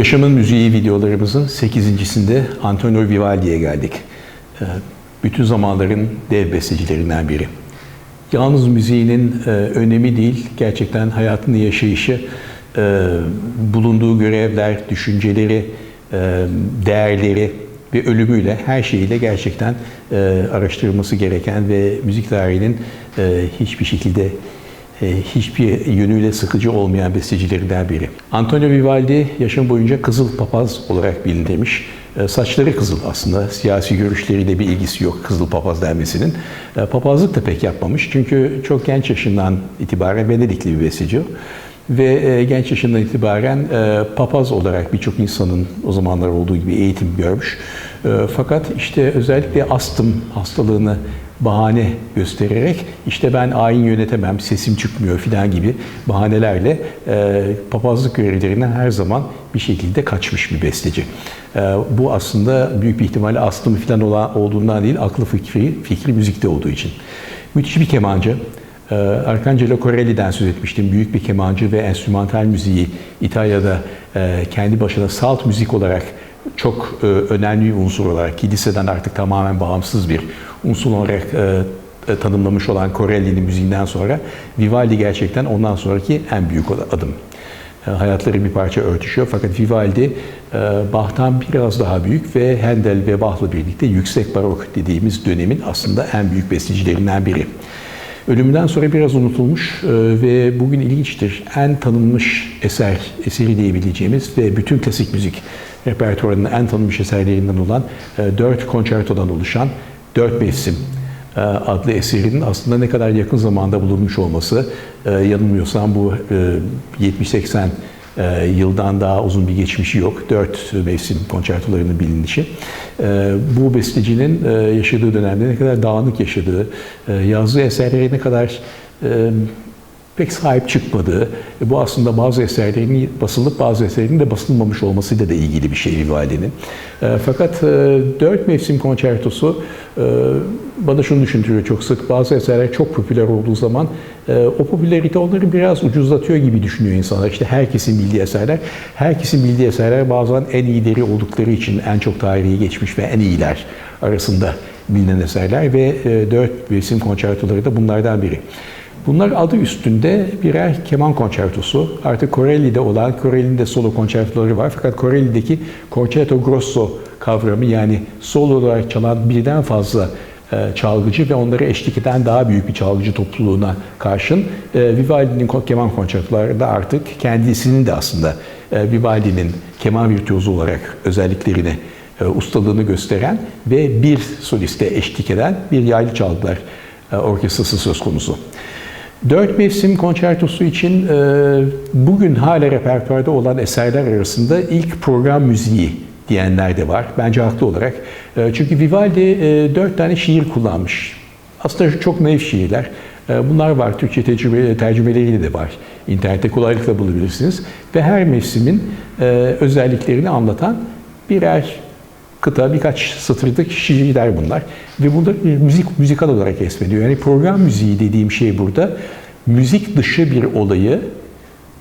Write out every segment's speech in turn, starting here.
Yaşamın Müziği videolarımızın 8.sinde Antonio Vivaldi'ye geldik. Ee, Bütün zamanların dev bestecilerinden biri. Yalnız müziğinin e, önemi değil, gerçekten hayatını yaşayışı, e, bulunduğu görevler, düşünceleri, e, değerleri ve ölümüyle her şeyiyle gerçekten araştırılması gereken ve müzik tarihinin hiçbir şekilde hiçbir yönüyle sıkıcı olmayan bestecilerinden biri. Antonio Vivaldi yaşam boyunca kızıl papaz olarak bilinirmiş. E, Saçları kızıl aslında. Siyasi görüşleriyle bir ilgisi yok kızıl papaz denmesinin. E, Papazlık da pek yapmamış. Çünkü çok genç yaşından itibaren Venedikli bir besteci. Ve e, genç yaşından itibaren e, papaz olarak birçok insanın o zamanlar olduğu gibi eğitim görmüş. E, Fakat işte özellikle astım hastalığını bahane göstererek işte ben ayin yönetemem, sesim çıkmıyor filan gibi bahanelerle e, papazlık görevlerinden her zaman bir şekilde kaçmış bir besteci. E, bu aslında büyük bir ihtimalle astımı filan olan, olduğundan değil, aklı fikri, fikri müzikte olduğu için. Müthiş bir kemancı. E, Arcangelo Corelli'den söz etmiştim. Büyük bir kemancı ve enstrümantal müziği İtalya'da e, kendi başına salt müzik olarak çok e, önemli bir unsur olarak kiliseden artık tamamen bağımsız bir unsur olarak e, e, tanımlamış olan Corelli'nin müziğinden sonra Vivaldi gerçekten ondan sonraki en büyük adım. E, hayatları bir parça örtüşüyor fakat Vivaldi e, Bach'tan biraz daha büyük ve Handel ve Bach'la birlikte yüksek barok dediğimiz dönemin aslında en büyük bestecilerinden biri. Ölümünden sonra biraz unutulmuş e, ve bugün ilginçtir. En tanınmış eser, eseri diyebileceğimiz ve bütün klasik müzik repertuarının en tanınmış eserlerinden olan e, dört konçertodan oluşan Dört Mevsim e, adlı eserinin aslında ne kadar yakın zamanda bulunmuş olması, yanılmıyorsam bu e, 70-80 e, yıldan daha uzun bir geçmişi yok. Dört mevsim konçertolarının bilinişi. E, bu bestecinin e, yaşadığı dönemde ne kadar dağınık yaşadığı, e, yazdığı eserlere ne kadar e, pek sahip çıkmadığı, e, bu aslında bazı eserlerinin basılıp bazı eserlerinin de basılmamış olmasıyla da ilgili bir şey Vivaldi'nin. E, fakat e, dört mevsim konçertosu e, bana şunu düşündürüyor çok sık. Bazı eserler çok popüler olduğu zaman e, o popülerite onları biraz ucuzlatıyor gibi düşünüyor insanlar. İşte herkesin bildiği eserler. Herkesin bildiği eserler bazen en iyileri oldukları için en çok tarihi geçmiş ve en iyiler arasında bilinen eserler ve e, dört mevsim konçertoları da bunlardan biri. Bunlar adı üstünde birer keman konçertosu. Artık Corelli'de olan, Corelli'nin de solo konçertoları var. Fakat Corelli'deki concerto grosso kavramı yani solo olarak çalan birden fazla çalgıcı ve onları eşlik eden daha büyük bir çalgıcı topluluğuna karşın e, Vivaldi'nin keman konçertolarında artık kendisinin de aslında e, Vivaldi'nin keman virtüozu olarak özelliklerini ustalığını gösteren ve bir soliste eşlik eden bir yaylı çalgılar orkestrası söz konusu. Dört mevsim konçertosu için bugün hala repertuarda olan eserler arasında ilk program müziği diyenler de var. Bence haklı olarak. Çünkü Vivaldi dört tane şiir kullanmış. Aslında çok naif şiirler. Bunlar var. Türkçe tecrübe, tercümeleriyle de var. İnternette kolaylıkla bulabilirsiniz. Ve her mevsimin özelliklerini anlatan birer kıta, birkaç satırlık şiirler bunlar. Ve burada müzik, müzikal olarak resmediyor. Yani program müziği dediğim şey burada müzik dışı bir olayı,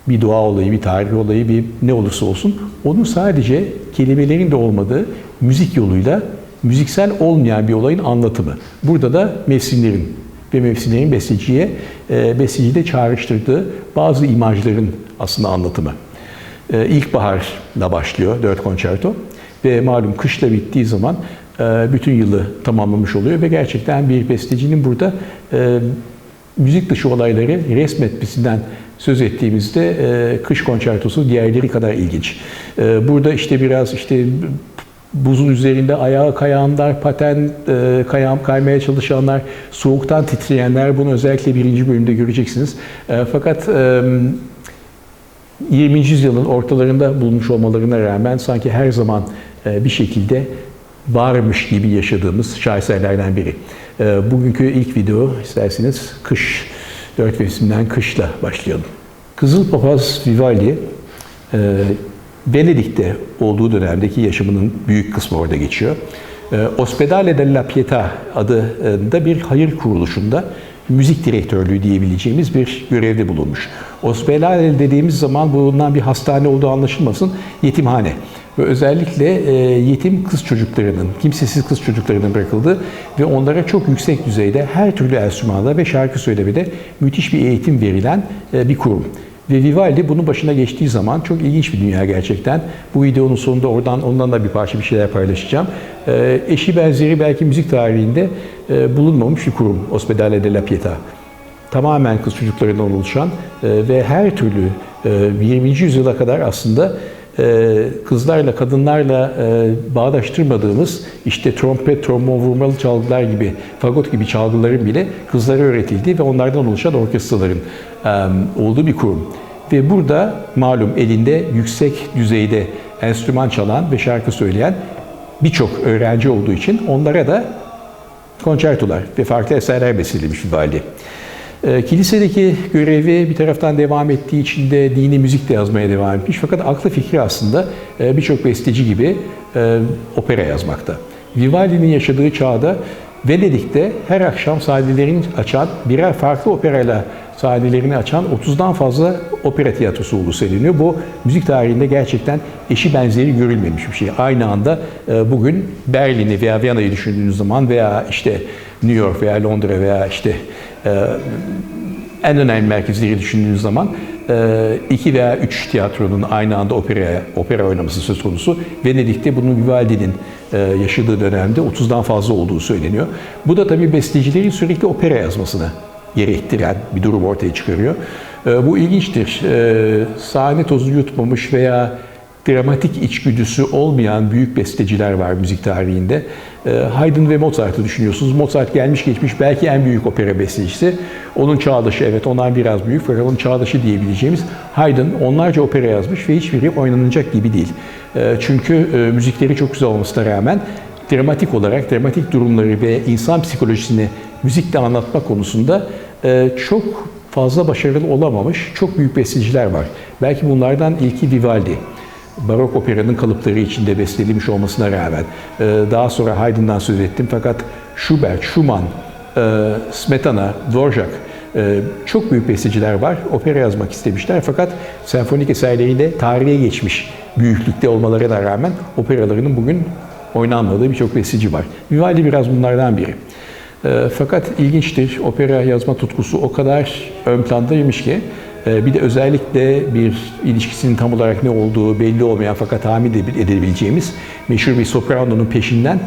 bir doğa olayı, bir tarih olayı, bir ne olursa olsun onun sadece kelimelerin de olmadığı müzik yoluyla müziksel olmayan bir olayın anlatımı. Burada da mevsimlerin ve mevsimlerin besteciye, e, besteciyi de çağrıştırdığı bazı imajların aslında anlatımı. E, İlkbaharla başlıyor dört konçerto ve malum kışla bittiği zaman e, bütün yılı tamamlamış oluyor ve gerçekten bir bestecinin burada müzik dışı olayları resmetmesinden söz ettiğimizde e, kış konçertosu diğerleri kadar ilginç. E, burada işte biraz işte buzun üzerinde ayağa kayanlar, paten e, kayam, kaymaya çalışanlar, soğuktan titreyenler bunu özellikle birinci bölümde göreceksiniz. E, fakat e, 20. yüzyılın ortalarında bulunmuş olmalarına rağmen sanki her zaman e, bir şekilde varmış gibi yaşadığımız şaheserlerden biri. E, bugünkü ilk video isterseniz kış, dört mevsimden kışla başlayalım. Kızıl Papaz Vivaldi, e, Venedik'te olduğu dönemdeki yaşamının büyük kısmı orada geçiyor. Ospedale della Pietà adında bir hayır kuruluşunda müzik direktörlüğü diyebileceğimiz bir görevde bulunmuş. Ospedale dediğimiz zaman bundan bir hastane olduğu anlaşılmasın, yetimhane. Ve özellikle e, yetim kız çocuklarının, kimsesiz kız çocuklarının bırakıldığı ve onlara çok yüksek düzeyde her türlü enstrümanda ve şarkı söylemede müthiş bir eğitim verilen e, bir kurum. Ve Vivaldi bunun başına geçtiği zaman çok ilginç bir dünya gerçekten. Bu videonun sonunda oradan ondan da bir parça bir şeyler paylaşacağım. E, eşi benzeri belki müzik tarihinde e, bulunmamış bir kurum Ospedale de la Pietà. Tamamen kız çocuklarından oluşan e, ve her türlü e, 20. yüzyıla kadar aslında kızlarla, kadınlarla e, bağdaştırmadığımız işte trompet, trombon vurmalı çalgılar gibi, fagot gibi çalgıların bile kızlara öğretildiği ve onlardan oluşan orkestraların e, olduğu bir kurum. Ve burada malum elinde yüksek düzeyde enstrüman çalan ve şarkı söyleyen birçok öğrenci olduğu için onlara da konçertolar ve farklı eserler bestelemiş Vivaldi. E, kilisedeki görevi bir taraftan devam ettiği için de dini müzik de yazmaya devam etmiş. Fakat aklı fikri aslında e, birçok besteci gibi e, opera yazmakta. Vivaldi'nin yaşadığı çağda Venedik'te her akşam sahnelerini açan, birer farklı operayla sahnelerini açan 30'dan fazla opera tiyatrosu söyleniyor. Bu müzik tarihinde gerçekten eşi benzeri görülmemiş bir şey. Aynı anda e, bugün Berlin'i veya Viyana'yı düşündüğünüz zaman veya işte New York veya Londra veya işte en önemli merkezleri düşündüğünüz zaman e, iki veya üç tiyatronun aynı anda opera, opera oynaması söz konusu. Venedik'te bunun Vivaldi'nin e, yaşadığı dönemde 30'dan fazla olduğu söyleniyor. Bu da tabii bestecilerin sürekli opera yazmasını gerektiren bir durum ortaya çıkarıyor. E, bu ilginçtir. Sahne tozu yutmamış veya dramatik içgüdüsü olmayan büyük besteciler var müzik tarihinde. Haydn ve Mozart'ı düşünüyorsunuz. Mozart gelmiş geçmiş belki en büyük opera bestecisi. Onun çağdaşı evet onlar biraz büyük fakat onun çağdaşı diyebileceğimiz Haydn onlarca opera yazmış ve hiçbiri oynanacak gibi değil. Çünkü müzikleri çok güzel olmasına rağmen dramatik olarak dramatik durumları ve insan psikolojisini müzikle anlatma konusunda çok fazla başarılı olamamış çok büyük besteciler var. Belki bunlardan ilki Vivaldi barok operanın kalıpları içinde bestelemiş olmasına rağmen e, daha sonra Haydn'dan söz ettim fakat Schubert, Schumann, e, Smetana, Dvorak e, çok büyük besteciler var. Opera yazmak istemişler fakat senfonik eserleriyle tarihe geçmiş büyüklükte olmalarına rağmen operalarının bugün oynanmadığı birçok besteci var. Vivaldi biraz bunlardan biri. Fakat ilginçtir, opera yazma tutkusu o kadar ön plandaymış ki bir de özellikle bir ilişkisinin tam olarak ne olduğu belli olmayan fakat tahmin edebileceğimiz meşhur bir sopranonun peşinden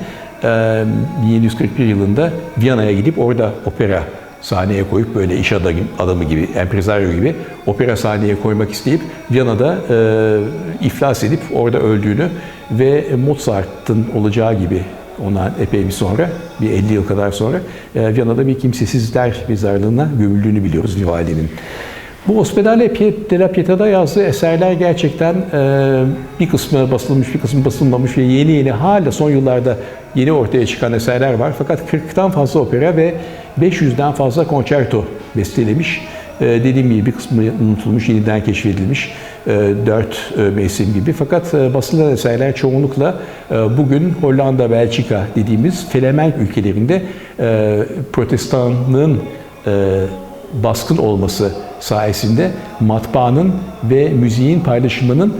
1741 yılında Viyana'ya gidip orada opera sahneye koyup böyle iş adamı gibi, empresario gibi opera sahneye koymak isteyip Viyana'da e, iflas edip orada öldüğünü ve Mozart'ın olacağı gibi ondan epey bir sonra, bir 50 yıl kadar sonra e, Viyana'da bir kimsesizler mezarlığına gömüldüğünü biliyoruz Vivaldi'nin. Bu Ospedale de yazdığı eserler gerçekten e, bir kısmı basılmış, bir kısmı basılmamış ve yeni yeni hala son yıllarda yeni ortaya çıkan eserler var. Fakat 40'tan fazla opera ve 500'den fazla konçerto bestelemiş. E, dediğim gibi bir kısmı unutulmuş, yeniden keşfedilmiş. E, dört mevsim gibi. Fakat basılan eserler çoğunlukla bugün Hollanda, Belçika dediğimiz Felemenk ülkelerinde protestanlığın baskın olması sayesinde matbaanın ve müziğin paylaşımının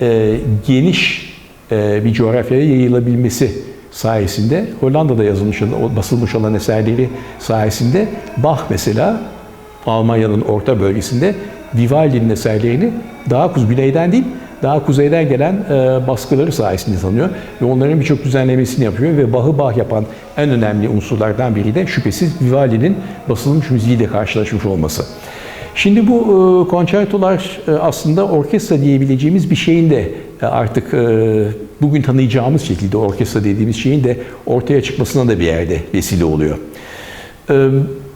e, geniş e, bir coğrafyaya yayılabilmesi sayesinde Hollanda'da yazılmış, basılmış olan eserleri sayesinde Bach mesela Almanya'nın orta bölgesinde Vivaldi'nin eserlerini daha kuz güneyden değil daha kuzeyden gelen e, baskıları sayesinde tanıyor ve onların birçok düzenlemesini yapıyor ve Bach'ı Bach yapan en önemli unsurlardan biri de şüphesiz Vivaldi'nin basılmış müziğiyle karşılaşmış olması. Şimdi bu e, konçertolar e, aslında orkestra diyebileceğimiz bir şeyin de e, artık bugün tanıyacağımız şekilde orkestra dediğimiz şeyin de ortaya çıkmasına da bir yerde vesile oluyor.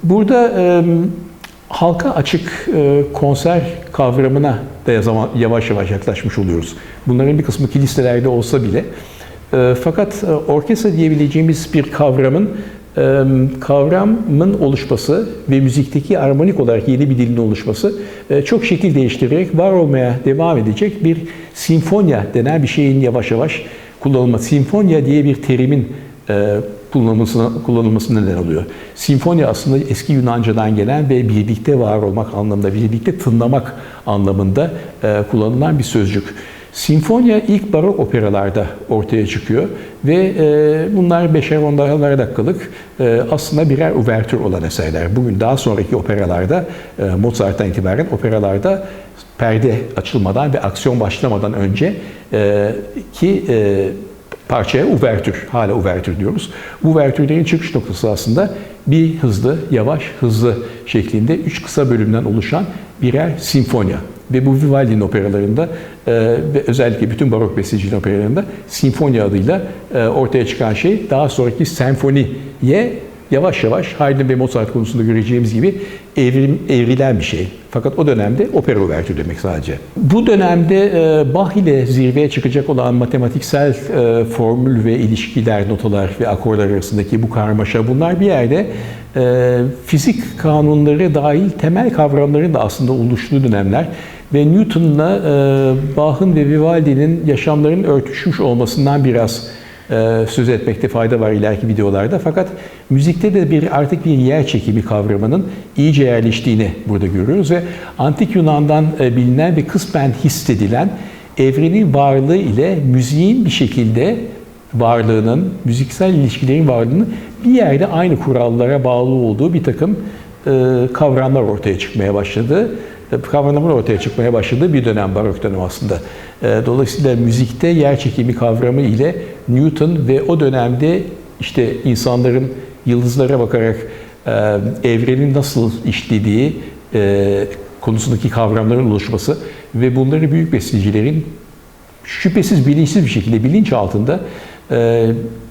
Burada halka açık konser kavramına da yavaş yavaş yaklaşmış oluyoruz. Bunların bir kısmı kiliselerde olsa bile. Fakat orkestra diyebileceğimiz bir kavramın kavramın oluşması ve müzikteki armonik olarak yeni bir dilin oluşması çok şekil değiştirerek var olmaya devam edecek bir sinfonya denen bir şeyin yavaş yavaş kullanılması. Sinfonya diye bir terimin kullanılmasına, kullanılmasına neden oluyor. Sinfoni aslında eski Yunanca'dan gelen ve birlikte var olmak anlamında, birlikte tınlamak anlamında e, kullanılan bir sözcük. Sinfonya ilk barok operalarda ortaya çıkıyor ve e, bunlar beşer onlara dakikalık e, aslında birer uvertür olan eserler. Bugün daha sonraki operalarda, e, Mozart'tan itibaren operalarda perde açılmadan ve aksiyon başlamadan önce e, ki e, parçaya uvertür, hala uvertür diyoruz. Bu uvertürlerin çıkış noktası aslında bir hızlı, yavaş, hızlı şeklinde üç kısa bölümden oluşan birer sinfonya. Ve bu Vivaldi'nin operalarında e, ve özellikle bütün barok besteciliğin operalarında sinfonya adıyla e, ortaya çıkan şey daha sonraki senfoniye yavaş yavaş Haydn ve Mozart konusunda göreceğimiz gibi evrim, evrilen bir şey. Fakat o dönemde opera uvertür demek sadece. Bu dönemde e, Bach ile zirveye çıkacak olan matematiksel e, formül ve ilişkiler, notalar ve akorlar arasındaki bu karmaşa bunlar bir yerde e, fizik kanunları dahil temel kavramların da aslında oluştuğu dönemler ve Newton'la e, Bach'ın ve Vivaldi'nin yaşamlarının örtüşmüş olmasından biraz e, söz etmekte fayda var ileriki videolarda. Fakat müzikte de bir artık bir yer çekimi kavramının iyice yerleştiğini burada görüyoruz ve antik Yunan'dan e, bilinen ve kısmen hissedilen evrenin varlığı ile müziğin bir şekilde varlığının, müziksel ilişkilerin varlığının bir yerde aynı kurallara bağlı olduğu bir takım e, kavramlar ortaya çıkmaya başladı kavramlar ortaya çıkmaya başladığı bir dönem barok dönem aslında. E, Dolayısıyla müzikte yer çekimi kavramı ile Newton ve o dönemde işte insanların yıldızlara bakarak e, evrenin nasıl işlediği e, konusundaki kavramların oluşması ve bunları büyük bestecilerin şüphesiz bilinçsiz bir şekilde bilinç altında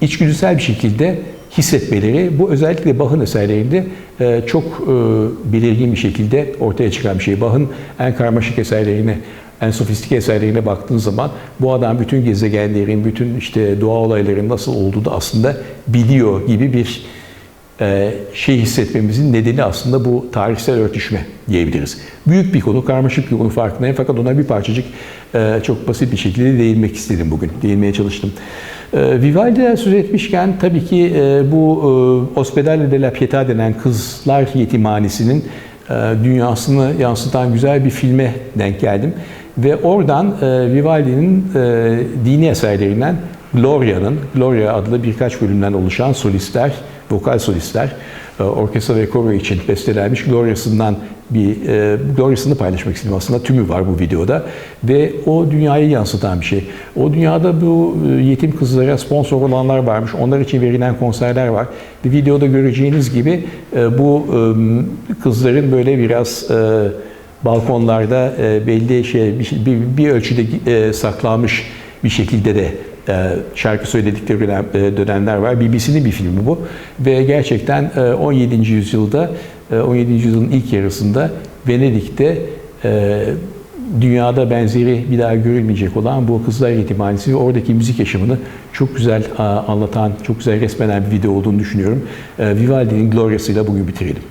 içgüdüsel bir şekilde hissetmeleri bu özellikle Bach'ın eserlerinde e, çok e, belirgin bir şekilde ortaya çıkan bir şey. Bach'ın en karmaşık eserlerine, en sofistike eserlerine baktığın zaman bu adam bütün gezegenlerin, bütün işte doğa olayların nasıl olduğunu da aslında biliyor gibi bir e, şey hissetmemizin nedeni aslında bu tarihsel örtüşme diyebiliriz. Büyük bir konu, karmaşık bir konu farkındayım fakat ona bir parçacık çok basit bir şekilde değinmek istedim bugün, değinmeye çalıştım. E, Vivaldi'den söz etmişken tabii ki e, bu e, Ospedale de la Pietà denen kızlar yetimhanesinin e, dünyasını yansıtan güzel bir filme denk geldim. Ve oradan e, Vivaldi'nin e, dini eserlerinden Gloria'nın, Gloria adlı birkaç bölümden oluşan solistler, vokal solistler, e, orkestra ve koro için bestelenmiş Gloria'sından bir e, Gloria'sını paylaşmak istedim aslında. Tümü var bu videoda ve o dünyayı yansıtan bir şey. O dünyada bu e, yetim kızlara sponsor olanlar varmış. Onlar için verilen konserler var. Bir videoda göreceğiniz gibi e, bu e, kızların böyle biraz e, balkonlarda e, belli şey bir, bir, bir ölçüde e, saklanmış bir şekilde de şarkı söyledikleri e, dönemler var. BBC'nin bir filmi bu ve gerçekten 17. E, yüzyılda 17. yüzyılın ilk yarısında Venedik'te dünyada benzeri bir daha görülmeyecek olan bu Kızlar Yetimhanesi ve oradaki müzik yaşamını çok güzel anlatan, çok güzel resmeden bir video olduğunu düşünüyorum. Vivaldi'nin Gloria'sıyla bugün bitirelim.